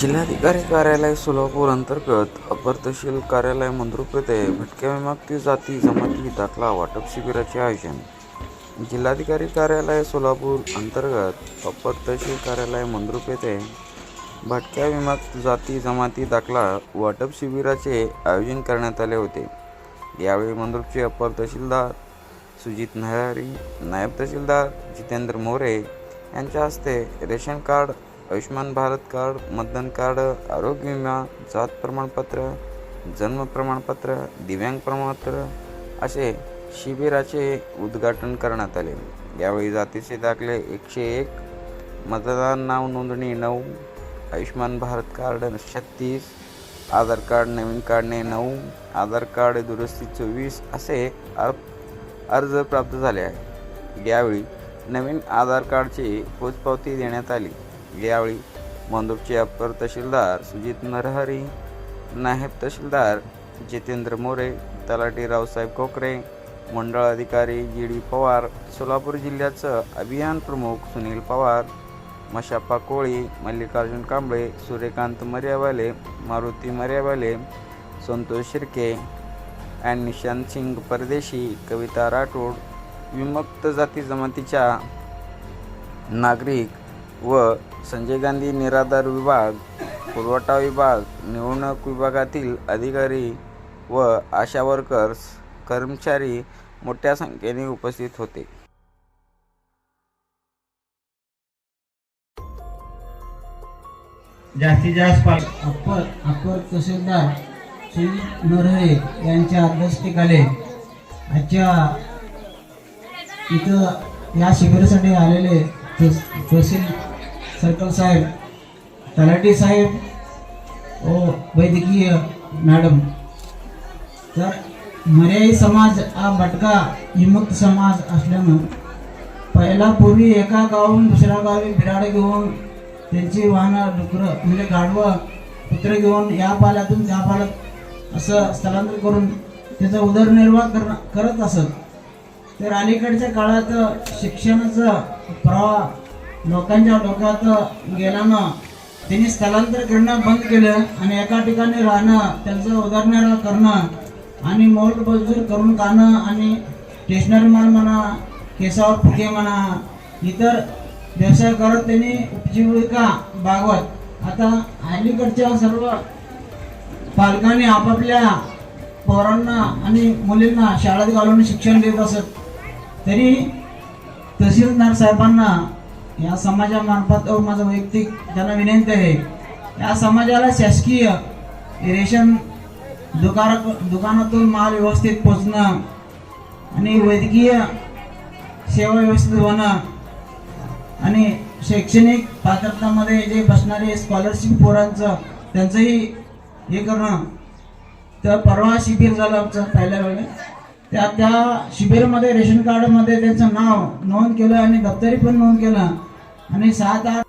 जिल्हाधिकारी कार्यालय सोलापूर अंतर्गत अपर तहसील कार्यालय मंद्रुप येथे भटक्या विमागती जाती जमाती दाखला वाटप शिबिराचे आयोजन. जिल्हाधिकारी कार्यालय सोलापूर अंतर्गत अपर तहसील कार्यालय मंद्रुप येथे भटक्या विमुक्त जाती जमाती दाखला वाटप शिबिराचे आयोजन करण्यात आले होते. यावेळी मंद्रुपचे अपर तहसीलदार सुजित नहारी नायब तहसीलदार जितेंद्र मोरे यांच्या हस्ते ration card Ayushman Bharat card मतदान कार्ड आरोग्य विमा जात प्रमाणपत्र जन्म प्रमाणपत्र दिव्यांग प्रमाणपत्र असे शिबिराचे उद्घाटन करण्यात आले. यावेळी जातीचे दाखले एकशे एक मतदान नाव नोंदणी नऊ आयुष्यमान भारत कार्ड छत्तीस आधार कार्ड नवीन काढणे नऊ आधार कार्ड दुरुस्ती चोवीस असे अर्ज प्राप्त झाले आहे यावेळी नवीन आधार कार्डची पोचपावती देण्यात आली. यावेळी मंदूरचे अप्पर तहसीलदार सुजित नरहरी नायब तहसीलदार जितेंद्र मोरे तलाठी रावसाहेब कोकरे मंडळ अधिकारी जी डी पवार सोलापूर जिल्ह्याचं अभियान प्रमुख सुनील पवार मशाप्पा कोळी मल्लिकार्जुन कांबळे सूर्यकांत मर्यावाले मारुती मर्यावाले संतोष शिर्के अँड निशांत सिंग परदेशी कविता राठोड विमुक्त जाती जमातीच्या नागरिक व संजय गांधी निराधार विभाग पुरवठा विभाग निवडणूक विभागातील अधिकारी व आशा वर्कर्स कर्मचारी मोठ्या संख्येने उपस्थित होते. जास्तीत जास्त अप्पर अप्पर तहसीलदार श्री नरहरे यांच्या अध्यक्षतेखाली आजच्या इथं या शिबिरासाठी आलेले तहसील सर्कल साहेब तलाठी साहेब व वैद्यकीय मॅडम. तर मर्यायी समाज हा भटका विमुक्त समाज असल्यानं पहिला पूर्वी एका गावाहून दुसऱ्या गावी बिराडं घेऊन त्यांची वाहनं डुकरं म्हणजे गाढवं कुत्र घेऊन या पाल्यातून त्या पाल्यात असं स्थलांतर करून त्याचा उदरनिर्वाह कर करत असत. तर अलीकडच्या काळात शिक्षणाचं प्रवाह लोकांच्या डोक्यात गेल्यानं त्यांनी स्थलांतर करणं बंद केलं आणि एका ठिकाणी राहणं त्यांचं उदरनिर्वाह करणं आणि मोलमजूर करून खाणं आणि स्टेशनरी माल म्हणा केसावर फुगे म्हणा इतर व्यवसाय करत त्यांनी उपजीविका भागवत आता अलीकडच्या सर्व पालकांनी आपापल्या पोरांना आणि मुलींना शाळेत घालून शिक्षण देत असत. तरी तहसीलदार साहेबांना या समाजामार्फत व माझं वैयक्तिक त्यांना विनंती आहे. या समाजाला शासकीय रेशन दुकाना दुकानातून माल व्यवस्थित पोचणं आणि वैद्यकीय सेवा व्यवस्थित होणं आणि शैक्षणिक पात्रतामध्ये जे बसणारे स्कॉलरशिप पोरांचं त्यांचंही हे करणं. तर परवा शिबिर झालं आमचं पहिल्या वेळेला त्या त्या शिबिरामध्ये रेशन कार्डमध्ये त्यांचं नाव नोंद केलं आणि दप्तरी पण नोंद केलं. आणि सात आठ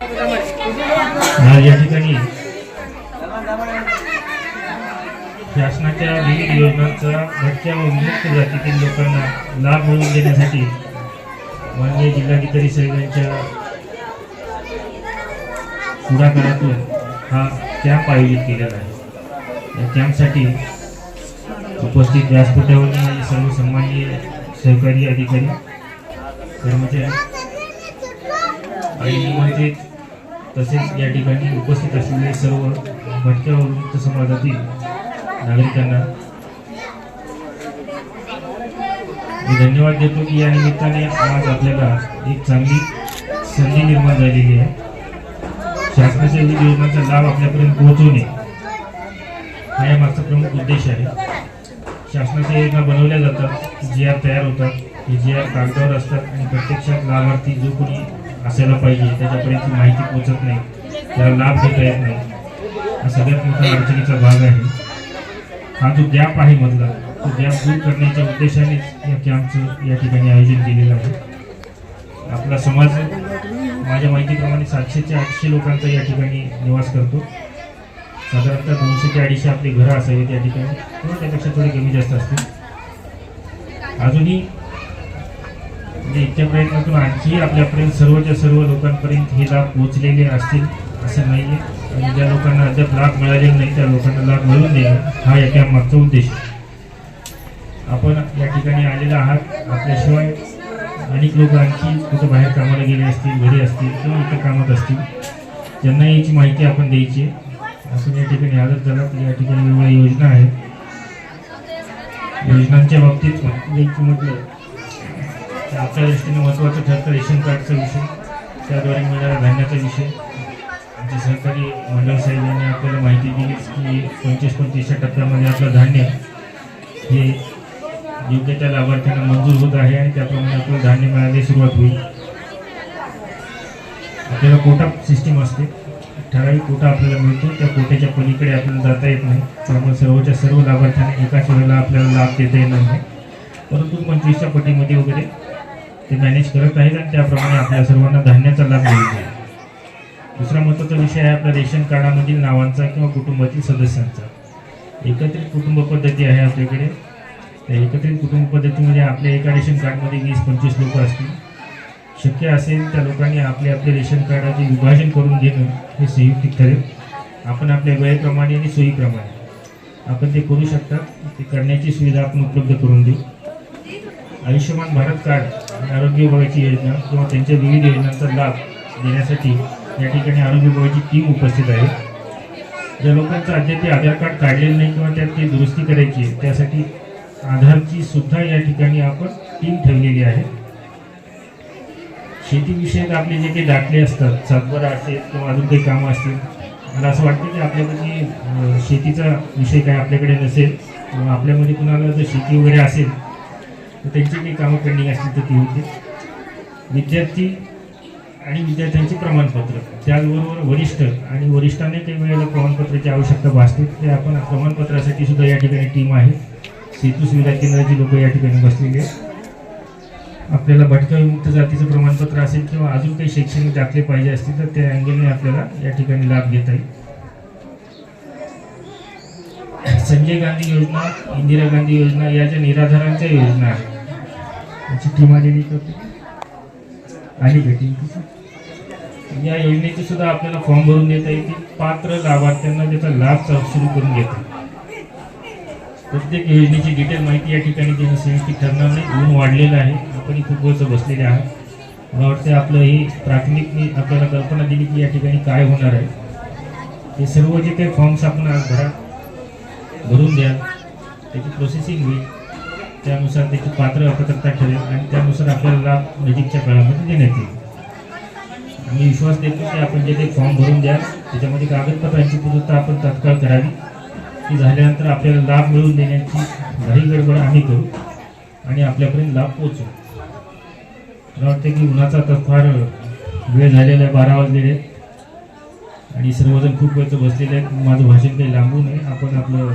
आज या ठिकाणी शासनाच्या विविध योजनांचा भटक्या व विमुक्त जातीतील लोकांना लाभ मिळवून देण्यासाठी माननीय जिल्हाधिकारी साहेबांच्या पुढाकारातून हा कॅम्प आयोजित केलेला आहे. या कॅम्पसाठी उपस्थित व्यासपीठावरील आणि सर्व सन्माननीय सहकारी अधिकारी कर्मचारी आणि निमंत्रित तसेच या ठिकाणी उपस्थित असलेले सर्व भटक्या वृत्त समाजातील नागरिकांना मी धन्यवाद देतो की या निमित्ताने आज आपल्याला एक चांगली संधी निर्माण झालेली आहे. शासनाच्या विविध योजनांचा लाभ आपल्यापर्यंत पोहोचवणे हा या मागचा प्रमुख उद्देश आहे. शासनाच्या योजना बनवल्या जातात जी आर तयार होतात हे जी आर कागदावर असतात आणि प्रत्यक्षात लाभार्थी जो कोणी असायला पाहिजे. त्याच्यापर्यंत माहिती पोचत नाही. त्याला लाभ घेता येत नाही. हा सगळ्यात मोठा अडचणीचा भाग आहे. हा जो गॅप आहे मधला तो गॅप दूर करण्याच्या उद्देशानेच या कॅम्पचं या ठिकाणी आयोजन केलेलं आहे. आपला समाज माझ्या माहितीप्रमाणे सातशे ते आठशे लोकांचा या ठिकाणी निवास करतो. साधारणतः दोनशे ते अडीचशे आपली घरं असावीत या ठिकाणी. किंवा त्यापेक्षा थोडी कमी जास्त असतील. अजूनही म्हणजे इतक्या प्रयत्नातून आणखी आपल्यापर्यंत सर्वच्या सर्व लोकांपर्यंत हे लाभ पोहोचलेले असतील असं नाही आहे आणि ज्या लोकांना अद्याप लाभ मिळालेला नाही त्या लोकांना लाभ मिळवून देणं हा या कॅम्पमागचा उद्देश. आपण या ठिकाणी आलेला आहात आपल्याशिवाय अनेक लोक आणखी कुठं बाहेर कामाला गेले असतील घरी असतील किंवा इतर कामात असतील त्यांना याची माहिती आपण द्यायची असं आपण या ठिकाणी आलं झाला या ठिकाणी वेगवेगळ्या योजना आहेत. योजनांच्या बाबतीत द्यायचं म्हटलं आमच्या दृष्टीने महत्त्वाचं ठरतं रेशन कार्डचा विषय. त्याद्वारे मिळणाऱ्या धान्याचा विषय. आमचे सहकारी मंडळ साहेब यांनी आपल्याला माहिती दिली की पंचवीस पंचवीसच्या टप्प्यामध्ये आपलं धान्य हे योग्य त्या लाभार्थ्यांना मंजूर होत आहे आणि त्याप्रमाणे आपलं धान्य मिळायला सुरुवात होईल. आपल्याला कोटा सिस्टीम असते. ठराविक कोटा आपल्याला मिळतो. त्या कोट्याच्या पलीकडे आपल्याला जाता येत नाही. त्यामुळे सर्वच्या सर्व लाभार्थ्यांना एकाच वेळेला आपल्याला लाभ देता येणार नाही. परंतु पंचवीसच्या पटीमध्ये वगैरे ते मॅनेज करत आहेत आणि त्याप्रमाणे आपल्या सर्वांना धान्याचा लाभ मिळत आहे दुसरा महत्त्वाचा विषय आहे आपल्या रेशन कार्डामधील नावांचा किंवा कुटुंबातील सदस्यांचा. एकत्रित कुटुंब पद्धती आहे आपल्याकडे. त्या एकत्रित कुटुंब पद्धतीमध्ये आपल्या एका रेशन कार्डमध्ये वीस पंचवीस लोक असतील. शक्य असेल त्या लोकांनी आपले आपले रेशन कार्डाचे विभाजन करून घेणं हे संयुक्तिक ठरेल. आपण आपल्या वेळेप्रमाणे आणि सोयीप्रमाणे आपण ते करू शकता. ते करण्याची सुविधा आपण उपलब्ध करून देऊ. आयुष्यमान भारत कार्ड आरोग्य विभागाची योजना किंवा त्यांच्या विविध योजनांचा लाभ देण्यासाठी या ठिकाणी आरोग्य विभागाची टीम उपस्थित आहे. ज्या लोकांचं अद्याप ते आधार कार्ड काढलेलं नाही किंवा त्यात ती दुरुस्ती करायची आहे त्यासाठी आधारची सुद्धा या ठिकाणी आपण टीम ठेवलेली आहे. शेतीविषयक आपले जे काही दाखले असतात सातबारा असेल किंवा अजून काही कामं असतील मला असं वाटतं की आपल्याकडे शेतीचा विषय काय आपल्याकडे नसेल किंवा आपल्यामध्ये कुणाला जर शेती वगैरे असेल तर त्यांची काही कामं पेंडिंग असतील तर ती होते विद्यार्थी आणि विद्यार्थ्यांचे प्रमाणपत्र. त्याचबरोबर वरिष्ठ आणि वरिष्ठांनी काही वेळेला प्रमाणपत्राची आवश्यकता भासते. ते आपण प्रमाणपत्रासाठी सुद्धा या ठिकाणी टीम आहे. सेतू सुविधा केंद्राची लोक या ठिकाणी बसलेली आहेत. आपल्याला भटक्या विमुक्त जातीचं प्रमाणपत्र असेल किंवा अजून काही शैक्षणिक दाखले पाहिजे असतील तर त्या अँगलने आपल्याला या ठिकाणी लाभ घेता येईल. संजय गांधी योजना इंदिरा गांधी योजना या ज्या निराधारांच्या योजना आहेत त्याची टीम आलेली या योजनेचे सुद्धा आपल्याला फॉर्म भरून देता येतील पात्र लाभार्थ्यांना त्याचा लाभ सुरू करून घेता प्रत्येक योजनेची डिटेल माहिती या ठिकाणी देणं संयुक्त ठरणार नाही. ऊन वाढलेलं आहे. आपण खूप वर्ष बसलेले आहात. मला वाटतं आपलं ही प्राथमिक मी आपल्याला कल्पना दिली की या ठिकाणी काय होणार आहे. हे सर्व जे काही फॉर्म्स आपण आज भरा भरून द्या. त्याची प्रोसेसिंग होईल. त्यानुसार त्याची पात्र अपात्रता ठरेल आणि त्यानुसार आपल्याला लाभ नजीकच्या काळामध्ये देण्यात येईल. आम्ही विश्वास देतो की आपण जे काही फॉर्म भरून द्या त्याच्यामध्ये कागदपत्रांची पूर्तता आपण तात्काळ करावी. ती झाल्यानंतर आपल्याला लाभ मिळवून देण्याची घाई गडबड आम्ही करू आणि आपल्यापर्यंत लाभ पोहोचवू मला वाटतं की उन्हाचा आता फार वेळ झालेला आहे बारा वाजलेले आणि सर्वजण खूप वेळचं बसलेले आहेत. माझं भाषण काही लांबू नये आपण आपलं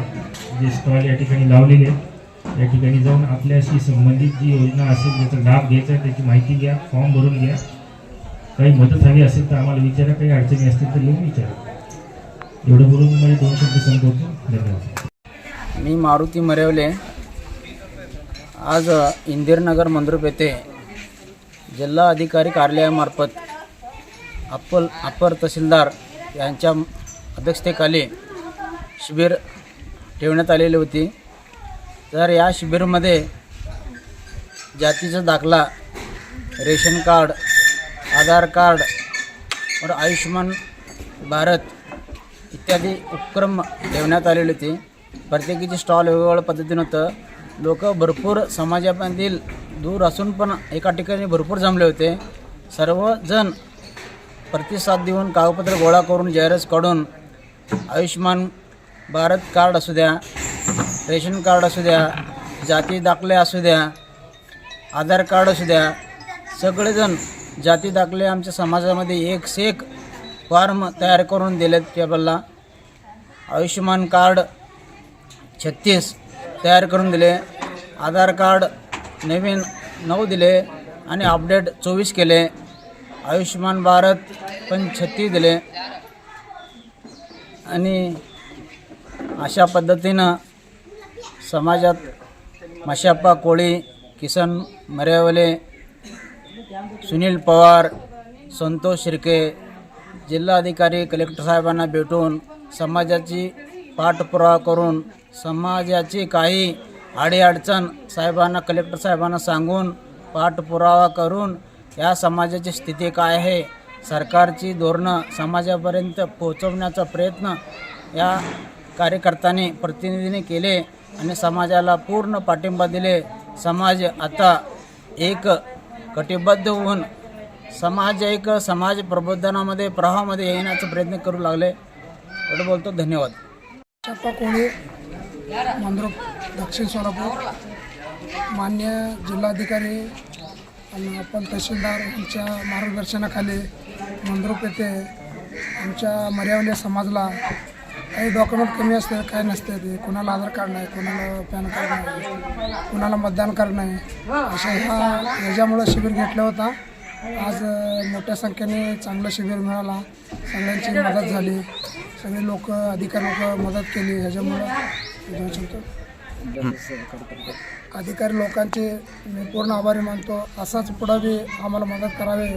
जे स्टॉल या ठिकाणी लावलेले आहेत या ठिकाणी जाऊन आपल्याशी संबंधित जी योजना असेल ज्याचा लाभ घ्यायचा आहे त्याची माहिती घ्या फॉर्म भरून घ्या. काही मदत हवी असेल तर आम्हाला विचारा. काही अडचणी असतील तर येऊन विचारा. एवढं बोलून मी माझे दोन शब्द संपवतो. धन्यवाद. मी मारुती मरेवले. आज इंदिरनगर मंद्रुप येथे जिल्हा अधिकारी कार्यालयामार्फत अप्पल अप्पर तहसीलदार यांच्या अध्यक्षतेखाली शिबिर ठेवण्यात आलेली होती. तर या शिबिरमध्ये जातीचा दाखला रेशन कार्ड आधार कार्ड व आयुष्यमान भारत इत्यादी उपक्रम ठेवण्यात आलेले होते. प्रत्येकीचे स्टॉल वेगवेगळ्या पद्धतीनं होतं. लोक भरपूर समाजामधील दूर असून पण एका ठिकाणी भरपूर जमले होते. सर्वजण प्रतिसाद देऊन कागदपत्र गोळा करून जाहिरात काढून आयुष्यमान भारत कार्ड असू द्या रेशन कार्ड असू द्या जाती दाखले असू द्या आधार कार्ड असू द्या सगळेजण जाती दाखले आमच्या समाजामध्ये एक से एक फॉर्म तयार करून दिलेत टेबलला आयुष्यमान कार्ड छत्तीस तयार करून दिले आधार कार्ड नवीन नऊ दिले आणि अपडेट चोवीस केले. आयुष्यमान भारत पण छत्तीस दिले आणि अशा पद्धतीनं समाजात माशाप्पा कोळी किसन मरेवले सुनील पवार संतोष शिर्के जिल्हाधिकारी कलेक्टर साहेबांना भेटून समाजाची पाठपुरावा करून समाजाची काही अडीअडचण साहेबांना कलेक्टर साहेबांना सांगून पाठपुरावा करून या समाजाची स्थिती काय आहे? सरकारची धोरणं समाजापर्यंत पोहोचवण्याचा प्रयत्न या कार्यकर्त्यांनी प्रतिनिधीने केले आणि समाजाला पूर्ण पाठिंबा दिले. समाज आता एक कटिबद्ध होऊन समाज एक समाज प्रबोधनामध्ये प्रवाहामध्ये येण्याचा प्रयत्न करू लागले. एवढं बोलतो. धन्यवाद. चप्पा कोळी दक्षिण सोलापूर. मान्य जिल्हाधिकारी आणि आपण तहसीलदार यांच्या मार्गदर्शनाखाली मंद्रुप येथे आमच्या मर्यावले समाजला काही डॉक्युमेंट कमी असते काय नसते ते कोणाला आधार कार्ड नाही कोणाला पॅन कार्ड नाही कोणाला मतदान कार्ड नाही अशा ह्या ह्याच्यामुळं शिबिर घेतलं होता. आज मोठ्या संख्येने चांगलं शिबिर मिळाला. सगळ्यांची मदत झाली. सगळे लोक अधिकारी लोक मदत केली. ह्याच्यामुळं शकतो अधिकारी लोकांचे मी पूर्ण आभारी मानतो. असाच पुढं बी आम्हाला मदत करावी.